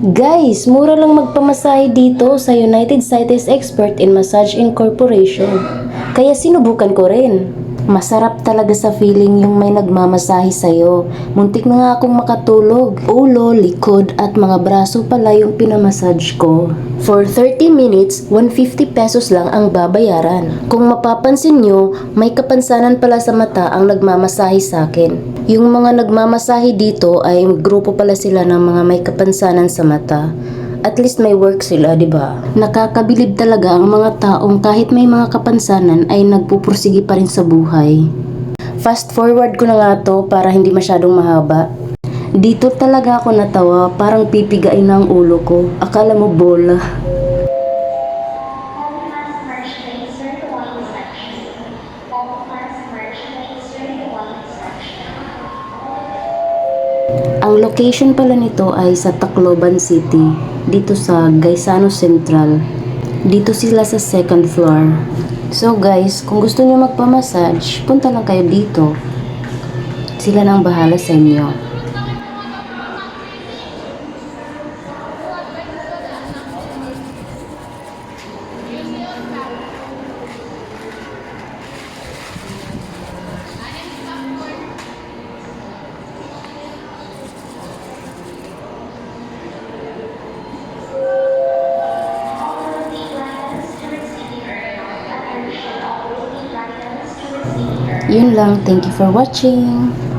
Guys, mura lang magpamasahe dito sa United Cities Expert in Massage Incorporation. Kaya sinubukan ko rin. Masarap talaga sa feeling yung may nagmamasahe sa'yo. Muntik na nga akong makatulog. Ulo, likod at mga braso pala yung pinamassage ko. For 30 minutes, 150 pesos lang ang babayaran. Kung mapapansin nyo, may kapansanan pala sa mata ang nagmamasahe sa akin. Yung mga nagmamasahe dito ay grupo pala sila ng mga may kapansanan sa mata. At least may work sila, di ba? Nakakabilib talaga ang mga taong kahit may mga kapansanan ay nagpupursigi pa rin sa buhay. Fast forward ko na nga to para hindi masyadong mahaba. Dito talaga ako natawa, parang pipigain na ulo ko. Akala mo bola. Ang location pala nito ay sa Tacloban City, dito sa Gaisano Central. Dito sila sa second floor. So guys, kung gusto niyo magpamassage, punta lang kayo dito. Sila nang bahala sa inyo. Yun lang, thank you for watching.